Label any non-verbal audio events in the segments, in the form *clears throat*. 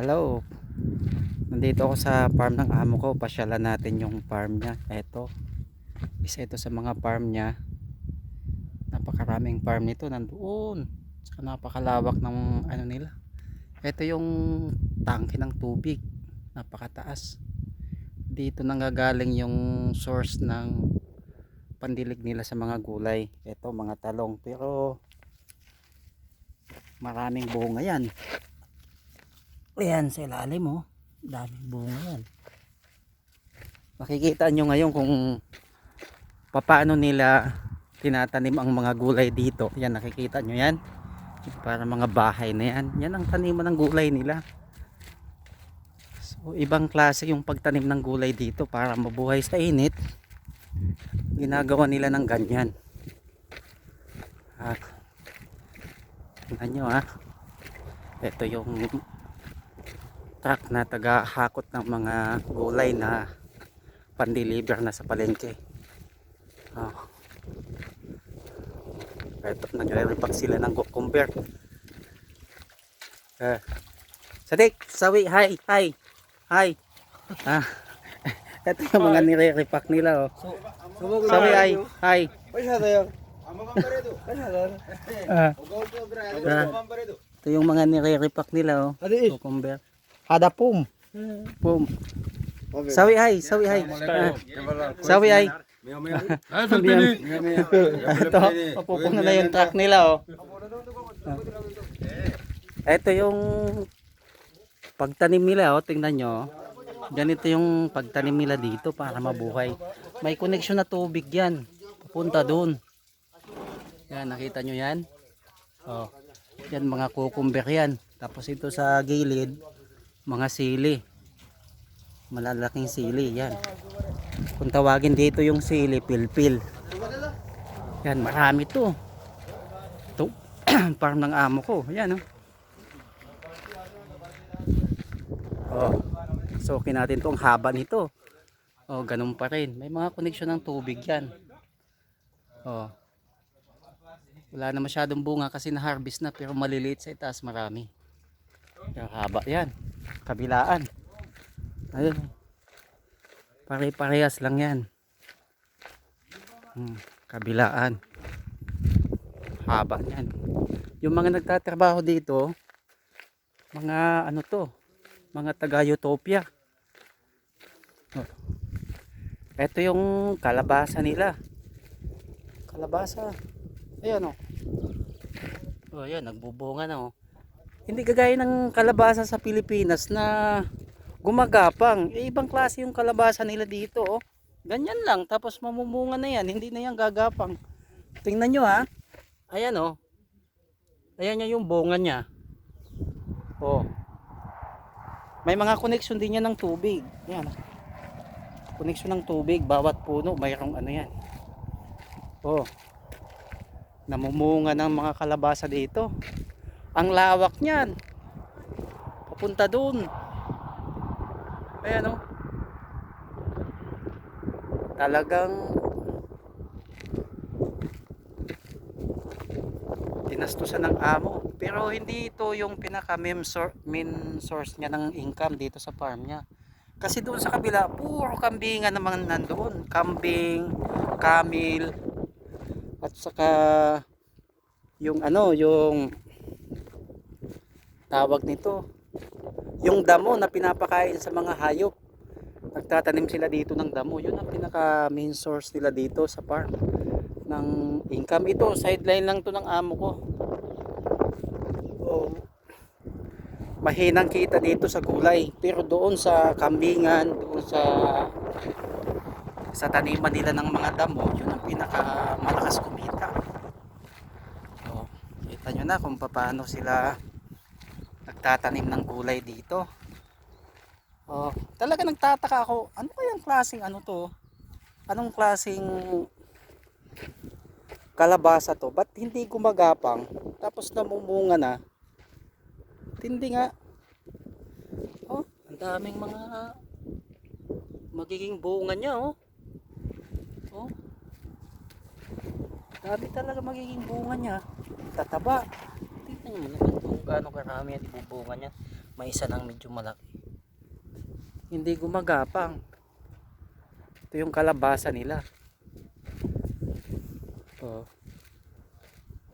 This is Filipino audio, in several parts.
Hello. Nandito ako sa farm ng amo ko. Pasyalan natin yung farm niya. Ito. Isa ito sa mga farm niya. Napakaraming farm nito. Nandoon. Saka napakalawak ng ano nila. Ito yung tangke ng tubig. Napakataas. Dito nanggagaling yung source ng pandilig nila sa mga gulay. Ito mga talong. Pero maraming bunga yan. Ayan sa ilalim oh. Daming bunga yan. Makikita nyo ngayon kung paano nila tinatanim ang mga gulay dito. Yan nakikita nyo yan. Para mga bahay na yan. Yan ang taniman ng gulay nila. So ibang klase yung pagtanim ng gulay dito para mabuhay sa init. Ginagawa nila ng ganyan. At tingnan nyo ha. Ito yung truck na taga-hakot ng mga gulay na pandeliver na sa palengke. Oh. Ito, nagre-repack sila ng cucumber. Eh. Sadik, sawi, hi, hi, hi. Ah. ah. Ito yung mga nire-repack nila oh. Sawi, hi, hi. Ah. Ito yung mga nire-repack nila oh. Cucumber. Hada pum. Pum. Sawi hay, sawi hay. Ah. Sawi hay. Ay, Filipini. *laughs* Ito, na yung truck nila, oh. Ah. Ito yung pagtanim nila, oh. Tingnan nyo, oh. Ganito yung pagtanim nila dito para mabuhay. May connection na tubig yan. Papunta doon. Yan, nakita nyo yan? Oh. Yan, mga cucumber yan. Tapos ito sa gilid, mga sili. Malalaking sili, yan. Kung tawagin dito yung sili, pilpil. Yan, marami to. Ito, farm *clears throat* ng amo ko. Yan, oh. Oh. So, natin to ang haba nito. Oh, ganun pa rin. May mga connection ng tubig yan. Oh. Wala na masyadong bunga kasi na-harvest na pero maliliit sa itaas marami. Pero haba yan. Kabilaan. Ayun. Pare-parehas lang yan. Hmm, kabilaan. Haba yan. Yung mga nagtatrabaho dito, mga ano to, mga taga-utopia. Oh. Ito yung kalabasa nila. Kalabasa. Ayan oh. Oh, ayan, nagbubunga na oh. Hindi kagaya ng kalabasa sa Pilipinas na gumagapang. Eh, ibang klase yung kalabasa nila dito oh. Ganyan lang, tapos mamumunga na yan, hindi na yan gagapang. Tingnan nyo ha. Ayan oh. Ayan yung bunga niya. Oh. May mga connection din yan ng tubig. Ayan. Connection ng tubig, bawat puno mayroong ano yan. Oh. Namumunga ng mga kalabasa dito. Ang lawak niyan. Papunta doon. Ayan oh. Talagang tinastusan ng amo. Pero hindi ito yung pinaka main, main source niya ng income dito sa farm niya. Kasi doon sa kabila, puro kambingan naman nandoon. Kambing, kamil, at saka yung ano, yung tawag nito, yung damo na pinapakain sa mga hayop. Nagtatanim sila dito ng damo. Yun ang pinaka main source nila dito sa farm ng income. Ito, sideline lang to ng amo ko. Oh, mahinang kita dito sa gulay. Pero doon sa kambingan, doon sa sa taniman nila ng mga damo, yun ang pinaka malakas kumita. Oh, kita nyo na kung paano sila nagtatanim ng gulay dito. Oh, talaga nagtataka ako, ano kayang klaseng ano to? Anong klaseng kalabasa to? Ba't hindi gumagapang? Tapos namumunga na. Tindi nga. Oh, ang daming mga magiging bunga niya oh. Oh. Dami talaga magiging bunga niya. Tataba. Naman kung gaano karami ang ibubunga niya. May isa nang medyo malaki. Hindi gumagapang. Ito yung kalabasa nila. Oh.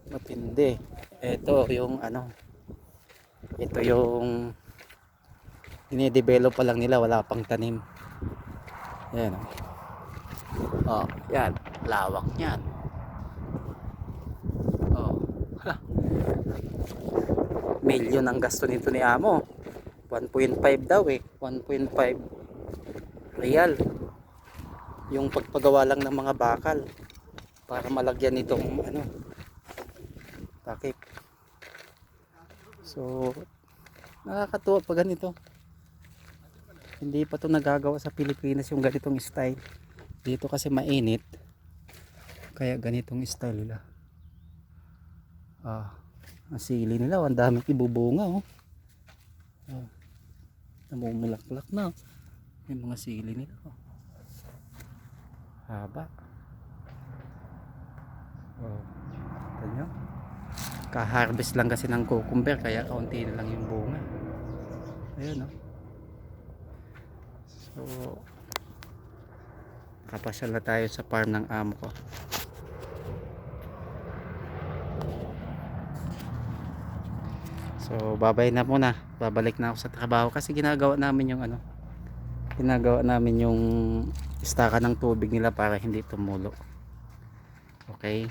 Matindi. Ito yung ano. Ito yung dinidevelop pa lang nila. Wala pang tanim. Ayan oh. Oh, yan. Lawak niyan. Oh. Ha. Milyon ang gasto nito ni Amo. 1.5 daw eh. 1.5 real. Yung pagpagawa lang ng mga bakal para malagyan nitong ano takip. So nakakatuwa pag ganito. Hindi pa to nagagawa sa Pilipinas yung ganitong style. Dito kasi mainit. Kaya ganitong style nila. Ah, ang sili nila, ang daming ibubunga oh. oh. Namumulaklak na. Yung mga sili nila oh. Haba. Oh. Ito nyo. Ka-harvest lang kasi ng cucumber kaya kaunti na lang yung bunga. Ayun oh. So, nakapasyal na tayo sa farm ng amo ko. So, babay na muna. Babalik na ako sa trabaho kasi ginagawa namin yung ano, ginagawa namin yung istaka ng tubig nila para hindi tumulo. Okay?